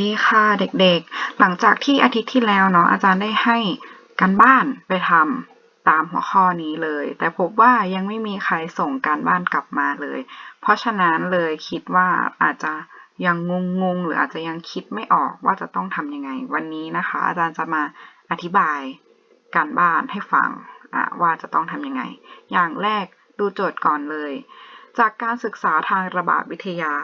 ดีค่ะเด็กๆ หลังจากที่อาทิตย์ที่แล้วเนาะอาจารย์ได้ให้การบ้านไปทำตามหัวข้อนี้เลย แต่พบว่ายังไม่มีใครส่งการบ้านกลับมาเลย เพราะฉะนั้นเลยคิดว่าอาจจะยังงงๆ หรืออาจจะยังคิดไม่ออกว่าจะต้องทำยังไง วันนี้นะคะ อาจารย์จะมาอธิบายการบ้านให้ฟังว่าจะต้องทำยังไง อย่างแรกดูโจทย์ก่อนเลย จากการศึกษาทางระบาดวิทยา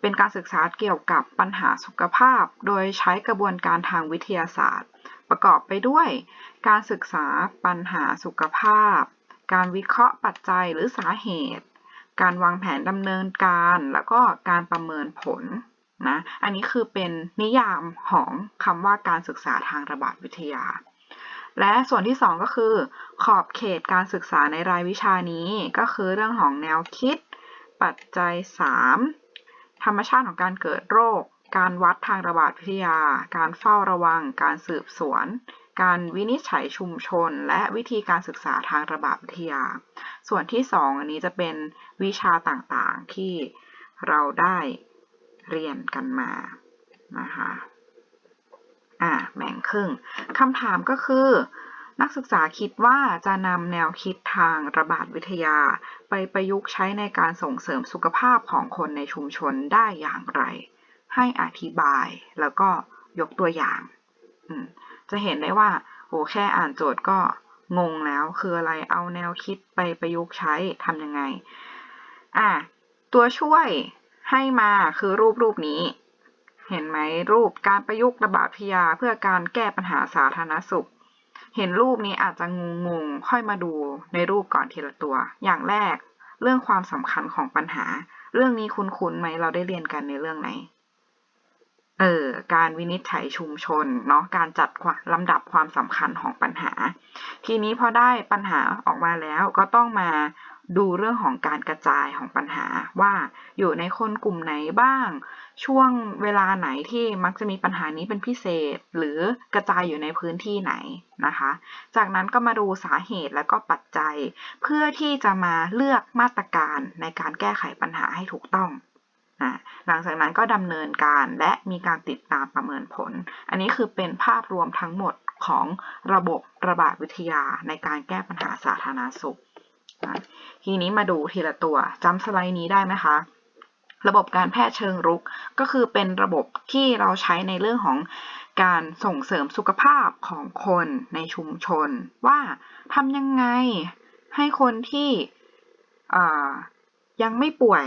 เป็นการศึกษาเกี่ยวกับปัญหาสุขภาพ โดยใช้กระบวนการทางวิทยาศาสตร์ ประกอบไปด้วย การศึกษาปัญหาสุขภาพ การวิเคราะห์ปัจจัยหรือสาเหตุ การวางแผนดำเนินการ แล้วก็การประเมินผลนะ อันนี้คือเป็นนิยามของคำว่าการศึกษาทางระบาดวิทยา และส่วนที่ 2 ก็คือ ขอบเขตการศึกษาในรายวิชานี้ ก็คือเรื่องของแนวคิด ปัจจัย 3 ธรรมชาติของการเกิดโรค การวัดทางระบาดวิทยา การเฝ้าระวัง การสืบสวน การวินิจฉัยชุมชน และวิธีการศึกษาทางระบาดวิทยา ส่วนที่ 2 อันนี้จะเป็นวิชาต่างๆที่เราได้เรียนกันมา นะคะ อ่า แบ่งครึ่ง คำถามก็คือ นักศึกษาคิดว่าจะนำแนวคิดทางระบาดวิทยา ไปประยุกต์ใช้ในการส่งเสริมสุขภาพของคนในชุมชนได้อย่างไร ให้อธิบายแล้วก็ยกตัวอย่าง จะเห็นได้ว่าโอ้แค่อ่านโจทย์ก็งงแล้วคืออะไรเอาแนวคิดไปประยุกต์ใช้ทำยังไง อะ ตัวช่วยให้มาคือรูปรูปนี้ เห็นไหมรูปการประยุกต์ระบาดพิยาเพื่อการแก้ปัญหาสาธารณสุข เห็นรูปนี้อาจจะงงๆ ค่อยมาดูในรูปก่อนทีละตัว อย่างแรก เรื่องความสำคัญของปัญหา เรื่องนี้คุ้นๆไหมเราได้เรียนกันในเรื่องไหน เออ การวินิจฉัยชุมชนเนาะ การจัดลำดับความสำคัญของปัญหา ทีนี้พอได้ปัญหาออกมาแล้วก็ต้องมา ดูเรื่องของการกระจายของปัญหาว่าอยู่ในคนกลุ่มไหนบ้าง ช่วงเวลาไหนที่มักจะมีปัญหานี้เป็นพิเศษ หรือกระจายอยู่ในพื้นที่ไหนนะคะ จากนั้นก็มาดูสาเหตุและก็ปัจจัย เพื่อที่จะมาเลือกมาตรการในการแก้ไขปัญหาให้ถูกต้องหลังจากนั้นก็ดำเนินการและมีการติดตามประเมินผล อันนี้คือเป็นภาพรวมทั้งหมดของระบบระบาดวิทยาในการแก้ปัญหาสาธารณสุข ทีนี้มาดูทีละตัวจำสไลด์นี้ได้ไหมคะระบบการแพทย์เชิงรุกก็คือเป็นระบบที่เราใช้ในเรื่องของการส่งเสริมสุขภาพของคนในชุมชน ว่าทำยังไงให้คนที่ยังไม่ป่วย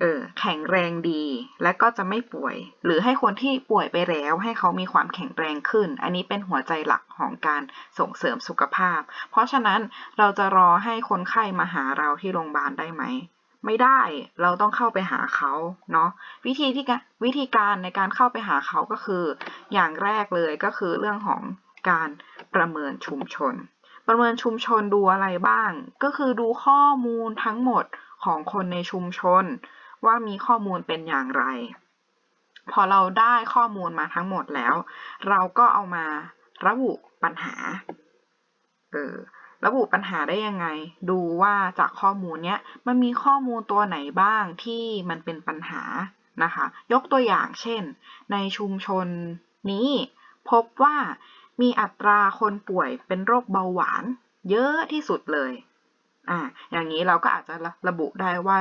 เออแข็งแรงดี และก็จะไม่ป่วย หรือให้คนที่ป่วยไปแล้วให้เขามีความแข็งแรงขึ้น อันนี้เป็นหัวใจหลักของการส่งเสริมสุขภาพ เพราะฉะนั้นเราจะรอให้คนไข้มาหาเราที่โรงพยาบาลได้ไหม ไม่ได้เราต้องเข้าไปหาเขาเนาะวิธีที่วิธีการในการเข้าไปหาเขาก็คือ อย่างแรกเลยก็คือเรื่องของการประเมินชุมชน ประเมินชุมชนดูอะไรบ้าง ก็คือดูข้อมูลทั้งหมดของคนในชุมชน ว่ามีข้อมูลเป็นอย่างไร พอเราได้ข้อมูลมาทั้งหมดแล้ว เราก็เอามาระบุปัญหาเออระบุปัญหาได้ยังไง ดูว่าจากข้อมูลเนี้ยมันมีข้อมูลตัวไหนบ้างที่มันเป็นปัญหานะคะ ยกตัวอย่างเช่น ในชุมชนนี้พบว่ามีอัตราคนป่วยเป็นโรคเบาหวาน เยอะที่สุดเลย อ่า อย่างนี้เราก็อาจจะระบุได้ว่า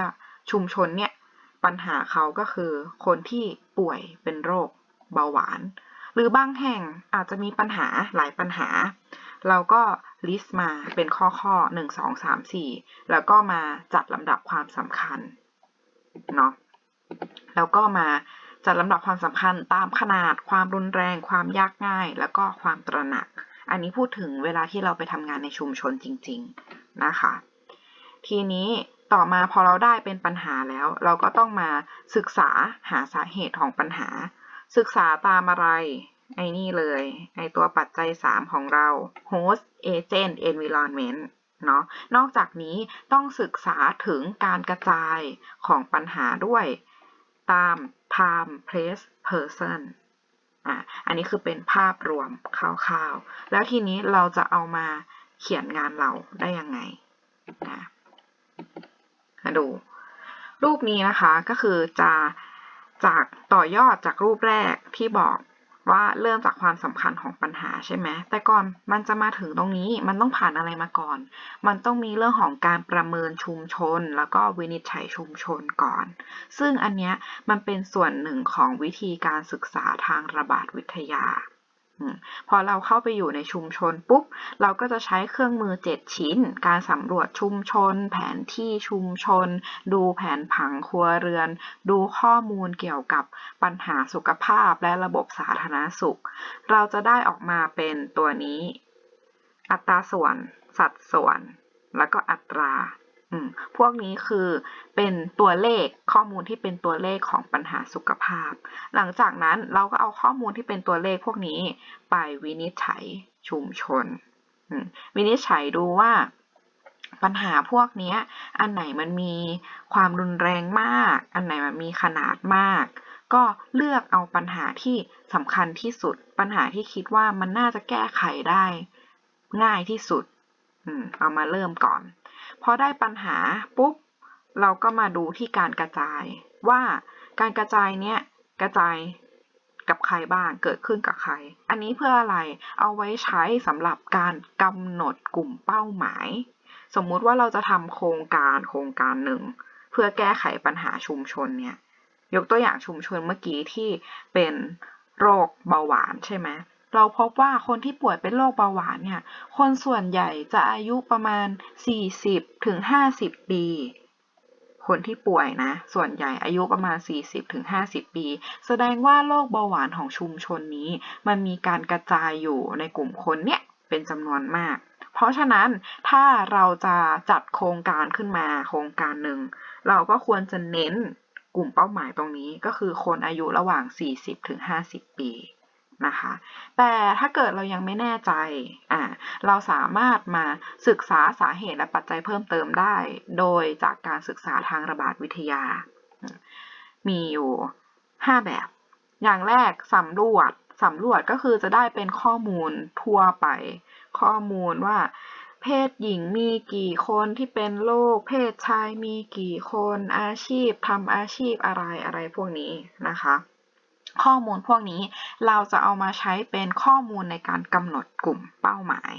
ชุมชนเนี่ย ปัญหาเขาก็คือคนที่ป่วยเป็นโรคเบาหวาน หรือบางแห่งอาจจะมีปัญหาหลายปัญหา เราก็ลิสต์มาเป็นข้อข้อหนึ่งสองสามสี่แล้วก็มาจัดลำดับความสำคัญเนาะแล้วก็มาจัดลำดับความสำคัญตามขนาดความรุนแรง ความยากง่าย แล้วก็ความตระหนัก อันนี้พูดถึงเวลาที่เราไปทำงานในชุมชนจริง ๆ นะคะ ทีนี้ ต่อมาพอเราได้เป็นปัญหาแล้ว เราก็ต้องมาศึกษาหาสาเหตุของปัญหา ศึกษาตามอะไรไอ้นี่เลย ไอตัวปัจจัย 3 ของเรา host agent environment เนาะนอกจากนี้ต้องศึกษาถึงการกระจายของปัญหาด้วย ตาม time place person อะอันนี้คือเป็นภาพรวมคร่าวๆ แล้วทีนี้เราจะเอามาเขียนงานเราได้ยังไงนะ มาดู รูปนี้นะคะก็คือจะจากต่อยอดจากรูปแรกที่บอกว่าเริ่มจากความสำคัญของปัญหาใช่ไหม แต่ก่อนมันจะมาถึงตรงนี้มันต้องผ่านอะไรมาก่อน มันต้องมีเรื่องของการประเมินชุมชน แล้วก็วินิจฉัยชุมชนก่อน ซึ่งอันเนี้ยมันเป็นส่วนหนึ่งของวิธีการศึกษาทางระบาดวิทยา พอเราเข้าไปอยู่ในชุมชนปุ๊บ เราก็จะใช้เครื่องมือ 7 ชิ้น การสำรวจชุมชน แผนที่ชุมชน ดูแผนผังครัวเรือน ดูข้อมูลเกี่ยวกับปัญหาสุขภาพและระบบสาธารณสุข เราจะได้ออกมาเป็นตัวนี้ อัตราส่วน สัดส่วน แล้วก็อัตรา พวกนี้คือเป็นตัวเลขข้อมูลที่เป็นตัวเลขของปัญหาสุขภาพ หลังจากนั้นเราก็เอาข้อมูลที่เป็นตัวเลขพวกนี้ไปวินิจฉัยชุมชน วินิจฉัยดูว่าปัญหาพวกนี้อันไหนมันมีความรุนแรงมาก อันไหนมันมีขนาดมาก ก็เลือกเอาปัญหาที่สำคัญที่สุด ปัญหาที่คิดว่ามันน่าจะแก้ไขได้ง่ายที่สุดเอามาเริ่มก่อน พอได้ปัญหาปุ๊บเราก็มาดูที่การกระจาย ว่าการกระจายเนี้ยกระจายกับใครบ้างเกิดขึ้นกับใคร อันนี้เพื่ออะไรเอาไว้ใช้สำหรับการกำหนดกลุ่มเป้าหมาย สมมุติว่าเราจะทำโครงการโครงการหนึ่ง เพื่อแก้ไขปัญหาชุมชนเนี่ยยกตัวอย่างชุมชนเมื่อกี้ที่เป็นโรคเบาหวานใช่ไหม เราพบว่าคนที่ป่วยเป็นโรคเบาหวานเนี่ย คนส่วนใหญ่จะอายุประมาณ 40ถึง50 ปี คนที่ป่วยนะ ส่วนใหญ่อายุประมาณ 40ถึง50 ปี แสดงว่าโรคเบาหวานของชุมชนนี้ มันมีการกระจายอยู่ในกลุ่มคนเนี่ยเป็นจำนวนมาก เพราะฉะนั้นถ้าเราจะจัดโครงการขึ้นมาโครงการหนึ่ง เราก็ควรจะเน้นกลุ่มเป้าหมายตรงนี้ก็คือคนอายุระหว่าง 40ถึง50 ปี นะคะ แต่ถ้าเกิดเรายังไม่แน่ใจอ่าเราสามารถมาศึกษาสาเหตุและปัจจัยเพิ่มเติมได้ โดยจากการศึกษาทางระบาดวิทยา มีอยู่ 5 แบบ อย่างแรกสำรวจสำรวจก็คือจะได้เป็นข้อมูลทั่วไป ข้อมูลว่า เพศหญิงมีกี่คนที่เป็นโรคเพศชายมีกี่คนอาชีพทำอาชีพอะไรอะไรพวกนี้นะคะ ข้อมูลพวกนี้เราจะเอามาใช้เป็นข้อมูลในการกำหนดกลุ่มเป้าหมาย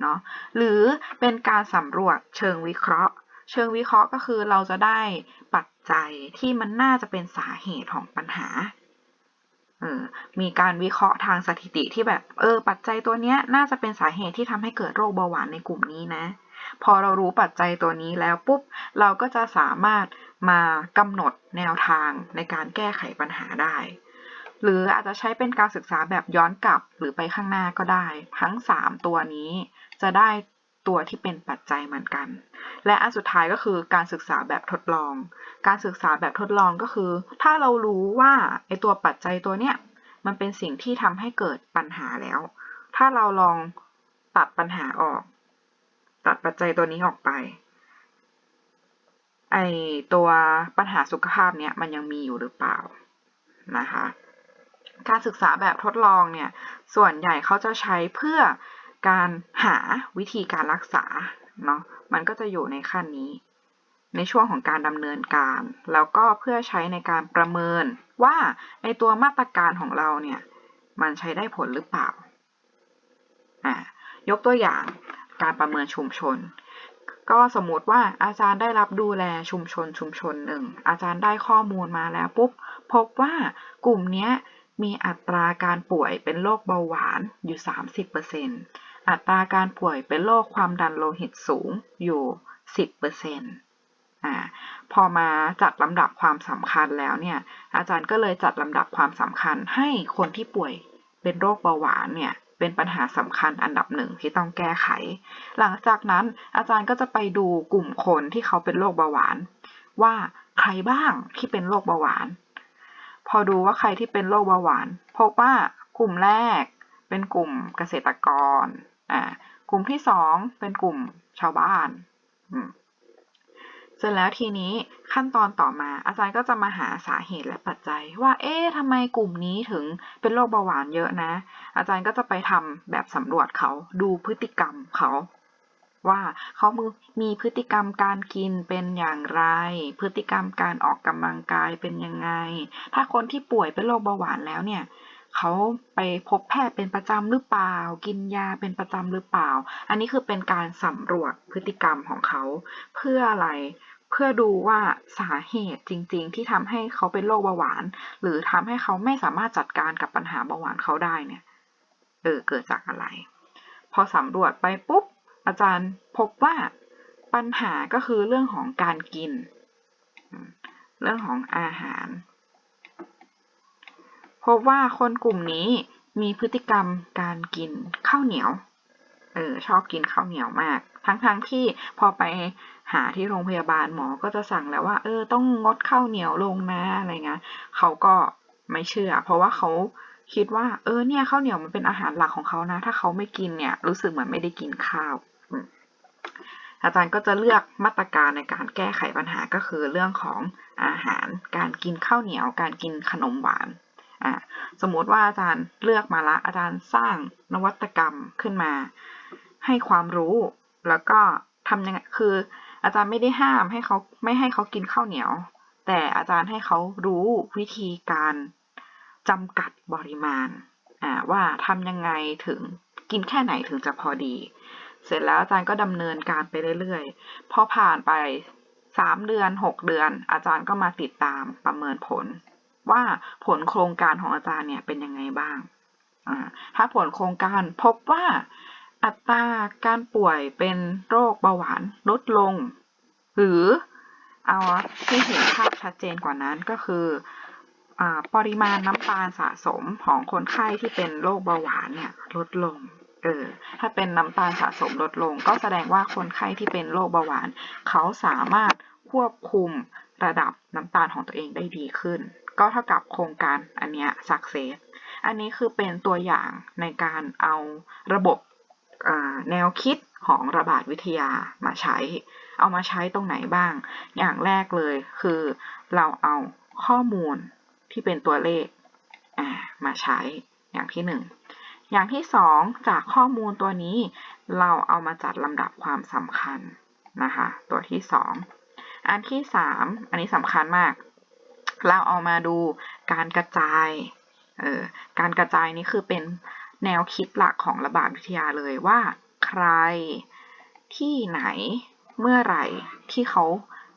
เนาะหรือเป็นการสำรวจเชิงวิเคราะห์ เชิงวิเคราะห์ก็คือเราจะได้ปัจจัยที่มันน่าจะเป็นสาเหตุของปัญหาเออมีการวิเคราะห์ทางสถิติที่แบบเออปัจจัยตัวเนี้ยน่าจะเป็นสาเหตุที่ทำให้เกิดโรคเบาหวานในกลุ่มนี้นะ พอเรารู้ปัจจัยตัวนี้แล้วปุ๊บเราก็จะสามารถมากำหนดแนวทางในการแก้ไขปัญหาได้ หรืออาจจะใช้เป็นการศึกษาแบบย้อนกลับหรือไปข้างหน้าก็ได้ ทั้ง 3 ตัวนี้จะได้ตัวที่เป็นปัจจัยเหมือนกัน และอันสุดท้ายก็คือการศึกษาแบบทดลอง การศึกษาแบบทดลองก็คือ ถ้าเรารู้ว่าไอตัวปัจจัยตัวเนี้ยมันเป็นสิ่งที่ทำให้เกิดปัญหาแล้ว ถ้าเราลองตัดปัญหาออก ตัดปัจจัยตัวนี้ออกไป ไอตัวปัญหาสุขภาพเนี้ยมันยังมีอยู่หรือเปล่านะคะ การศึกษาแบบทดลองเนี่ย ส่วนใหญ่เขาจะใช้เพื่อการหาวิธีการรักษาเนาะ มันก็จะอยู่ในขั้นนี้ ในช่วงของการดำเนินการ แล้วก็เพื่อใช้ในการประเมินว่าในตัวมาตรการของเราเนี่ย มันใช้ได้ผลหรือเปล่า อ่า ยกตัวอย่างการประเมินชุมชน ก็สมมติว่าอาจารย์ได้รับดูแลชุมชนชุมชนหนึ่ง อาจารย์ได้ข้อมูลมาแล้วปุ๊บ พบว่ากลุ่มนี้ มีอัตราการป่วยเป็นโรคเบาหวานอยู่ 30%อัตราการป่วยเป็นโรคความดันโลหิตสูงอยู่ 10%อ่าพอมาจัดลำดับความสำคัญแล้วเนี่ย อาจารย์ก็เลยจัดลำดับความสำคัญให้คนที่ป่วยเป็นโรคเบาหวานเนี่ยเป็นปัญหาสำคัญอันดับหนึ่งที่ต้องแก้ไข หลังจากนั้นอาจารย์ก็จะไปดูกลุ่มคนที่เขาเป็นโรคเบาหวาน ว่าใครบ้างที่เป็นโรคเบาหวาน พอดูว่าใครที่เป็นโรคเบาหวาน พบว่ากลุ่มแรกเป็นกลุ่มเกษตรกรอ่ากลุ่มที่สองเป็นกลุ่มชาวบ้านอืมเสร็จแล้วทีนี้ขั้นตอนต่อมาอาจารย์ก็จะมาหาสาเหตุและปัจจัย ว่าเอ๊ะทำไมกลุ่มนี้ถึงเป็นโรคเบาหวานเยอะนะ อาจารย์ก็จะไปทำแบบสำรวจเขาดูพฤติกรรมเขา ว่าเขามีพฤติกรรมการกินเป็นอย่างไร พฤติกรรมการออกกำลังกายเป็นยังไง ถ้าคนที่ป่วยเป็นโรคเบาหวานแล้วเนี่ยเขาไปพบแพทย์เป็นประจำหรือเปล่า กินยาเป็นประจำหรือเปล่า อันนี้คือเป็นการสำรวจพฤติกรรมของเขา เพื่ออะไร เพื่อดูว่าสาเหตุจริง ๆ ที่ทำให้เขาเป็นโรคเบาหวาน หรือทำให้เขาไม่สามารถจัดการกับปัญหาเบาหวานเขาได้เนี่ย เออเกิดจากอะไร พอสำรวจไปปุ๊บ อาจารย์พบว่าปัญหาก็คือเรื่องของการกิน เรื่องของอาหาร พบว่าคนกลุ่มนี้มีพฤติกรรมการกินข้าวเหนียว เออชอบกินข้าวเหนียวมาก ทั้งๆทที่พอไปหาที่โรงพยาบาลหมอก็จะสั่งแล้วว่า เออ ต้องงดข้าวเหนียวลงนะอะไรเงี้ยเขาก็ไม่เชื่อ เพราะว่าเขาคิดว่า เออเนี่ยข้าวเหนียวมันเป็นอาหารหลักของเขานะ ถ้าเขาไม่กินเนี่ย รู้สึกเหมือนไม่ได้กินข้าว อาจารย์ก็จะเลือกมาตรการในการแก้ไขปัญหาก็คือเรื่องของอาหาร การกินข้าวเหนียว การกินขนมหวานอ่าสมมติว่าอาจารย์เลือกมาละอาจารย์สร้างนวัตกรรมขึ้นมา ให้ความรู้แล้วก็ทำยังไงคืออาจารย์ไม่ได้ห้ามให้เขาไม่ให้เขากินข้าวเหนียว แต่อาจารย์ให้เขารู้วิธีการจำกัดปริมาณอ่าว่าทำยังไงถึงกินแค่ไหนถึงจะพอดี เสร็จแล้วอาจารย์ก็ดำเนินการไปเรื่อยๆ พอผ่านไปสามเดือนหกเดือน อาจารย์ก็มาติดตามประเมินผล ว่าผลโครงการของอาจารย์เนี่ยเป็นยังไงบ้าง ถ้าผลโครงการพบว่าอัตราการป่วยเป็นโรคเบาหวานลดลง หรือเอาที่เห็นภาพชัดเจนกว่านั้นก็คืออปริมาณน้ำตาลสะสมของคนไข้ที่เป็นโรคเบาหวานเนี่ยลดลง เออถ้าเป็นน้ำตาลสะสมลดลง ก็แสดงว่าคนไข้ที่เป็นโรคเบาหวาน เขาสามารถควบคุมระดับน้ำตาลของตัวเองได้ดีขึ้น ก็เท่ากับโครงการอันเนี้ยสักเซสอันนี้คือเป็นตัวอย่างในการเอาระบบแนวคิดของระบาดวิทยามาใช้ เอามาใช้ตรงไหนบ้าง อย่างแรกเลยคือเราเอาข้อมูลที่เป็นตัวเลขมาใช้อย่างที่หนึ่ง อย่างที่สองจากข้อมูลตัวนี้ เราเอามาจัดลำดับความสำคัญนะคะตัวที่สองอันที่สามอันนี้สำคัญมาก เราเอามาดูการกระจายเออการกระจายนี้คือเป็นแนวคิดหลักของระบาดวิทยาเลยว่า ใครที่ไหนเมื่อไหร่ที่เขา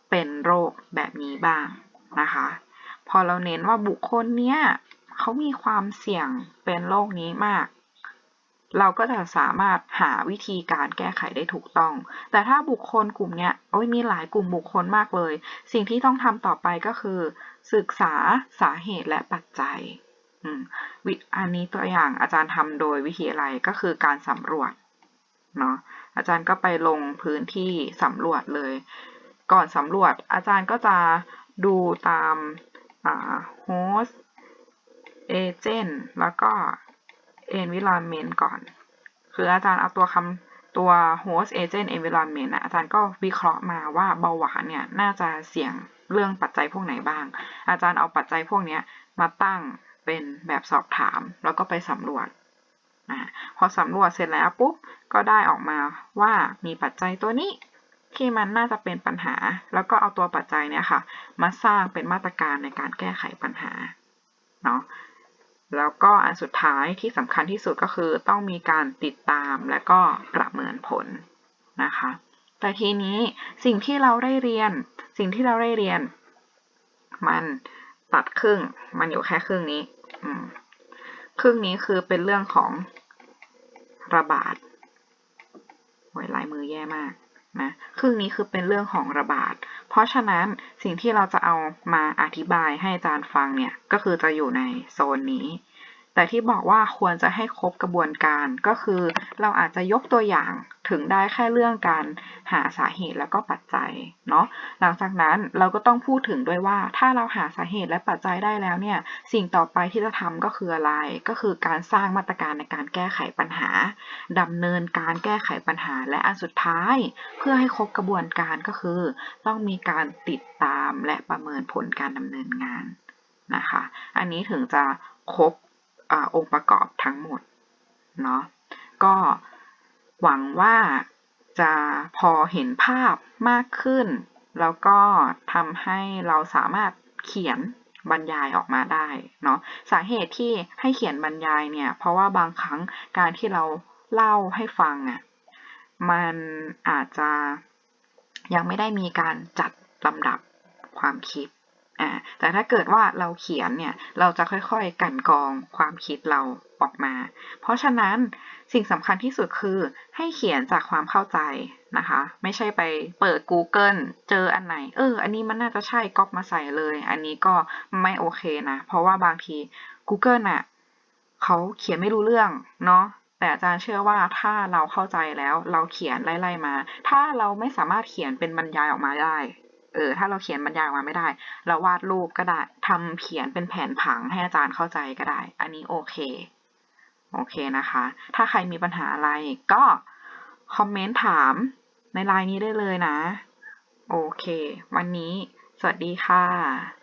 เป็นโรคแบบนี้บ้างนะคะ พอเราเน้นว่าบุคคลเนี้ยเขามีความเสี่ยงเป็นโรคนี้มาก เราก็จะสามารถหาวิธีการแก้ไขได้ถูกต้อง แต่ถ้าบุคคลกลุ่มเนี้ยโอ้ยมีหลายกลุ่มบุคคลมากเลย สิ่งที่ต้องทำต่อไปก็คือ ศึกษาสาเหตุและปัจจัยวิอันนี้ตัวอย่างอาจารย์ทำโดยวิธีอะไรก็คือการสำรวจเนาะอาจารย์ก็ไปลงพื้นที่สำรวจเลย ก่อนสำรวจอาจารย์ก็จะดูตามโฮสเอเจนต์แล้วก็ environment ก่อน คืออาจารย์เอาตัวคำตัว host agent environment นะอาจารย์ก็วิเคราะห์มาว่าเบาหวานเนี่ยน่าจะเสี่ยงเรื่องปัจจัยพวกไหนบ้าง อาจารย์เอาปัจจัยพวกนี้มาตั้งเป็นแบบสอบถาม แล้วก็ไปสำรวจนะพอสำรวจเสร็จแล้วปุ๊บก็ได้ออกมาว่ามีปัจจัยตัวนี้ที่มันน่าจะเป็นปัญหา แล้วก็เอาตัวปัจจัยเนี่ยค่ะ มาสร้างเป็นมาตรการในการแก้ไขปัญหาเนาะ แล้วก็อันสุดท้ายที่สำคัญที่สุดก็คือต้องมีการติดตามและก็ประเมินผลนะคะ แต่ทีนี้สิ่งที่เราได้เรียน สิ่งที่เราได้เรียน มันตัดครึ่ง มันอยู่แค่ครึ่งนี้ ครึ่งนี้คือเป็นเรื่องของระบาดไว้ลายมือแย่มาก นะครึ่งนี้คือเป็นเรื่องของระบาด เพราะฉะนั้นสิ่งที่เราจะเอามาอธิบายให้อาจารย์ฟังเนี่ย ก็คือจะอยู่ในโซนนี้ แต่ที่บอกว่าควรจะให้ครบกระบวนการก็คือ เราอาจจะยกตัวอย่างถึงได้แค่เรื่องการหาสาเหตุแล้วก็ปัจจัยเนาะหลังจากนั้นเราก็ต้องพูดถึงด้วยว่าถ้าเราหาสาเหตุและปัจจัยได้แล้วเนี่ยสิ่งต่อไปที่จะทำก็คืออะไร ก็คือการสร้างมาตรการในการแก้ไขปัญหาดำเนินการแก้ไขปัญหาและอันสุดท้าย เพื่อให้ครบกระบวนการก็คือ ต้องมีการติดตามและประเมินผลการดำเนินงานนะคะ อันนี้ถึงจะครบ อองค์ประกอบทั้งหมดเนาะก็หวังว่าจะพอเห็นภาพมากขึ้น แล้วก็ทำให้เราสามารถเขียนบรรยายออกมาได้เนาะสาเหตุที่ให้เขียนบรรยายเนี่ย เพราะว่าบางครั้งการที่เราเล่าให้ฟังอะ่ะมันอาจจะยังไม่ได้มีการจัดลำดับความคิด อ่าแต่ถ้าเกิดว่าเราเขียนเนี่ยเราจะค่อยๆ กันกรองความคิดเราออกมา เพราะฉะนั้นสิ่งสำคัญที่สุดคือให้เขียนจากความเข้าใจนะคะ ไม่ใช่ไปเปิด Google เจออันไหน เออ อันนี้มันน่าจะใช่ก๊อปมาใส่เลย อันนี้ก็ไม่โอเคนะ เพราะว่าบางที Google น่ะเขาเขียนไม่รู้เรื่องเนาะแต่อาจารย์เชื่อว่าถ้าเราเข้าใจแล้วเราเขียนไล่ๆมา ถ้าเราไม่สามารถเขียนเป็นบรรยายออกมาได้ เออถ้าเราเขียนบรรยายออกมาไม่ได้ เราวาดรูปก็ได้ทำเขียนเป็นแผนผังให้อาจารย์เข้าใจก็ได้ อันนี้โอเค โอเคนะคะ ถ้าใครมีปัญหาอะไรก็คอมเมนต์ถามในไลน์นี้ได้เลยนะ โอเค วันนี้ สวัสดีค่ะ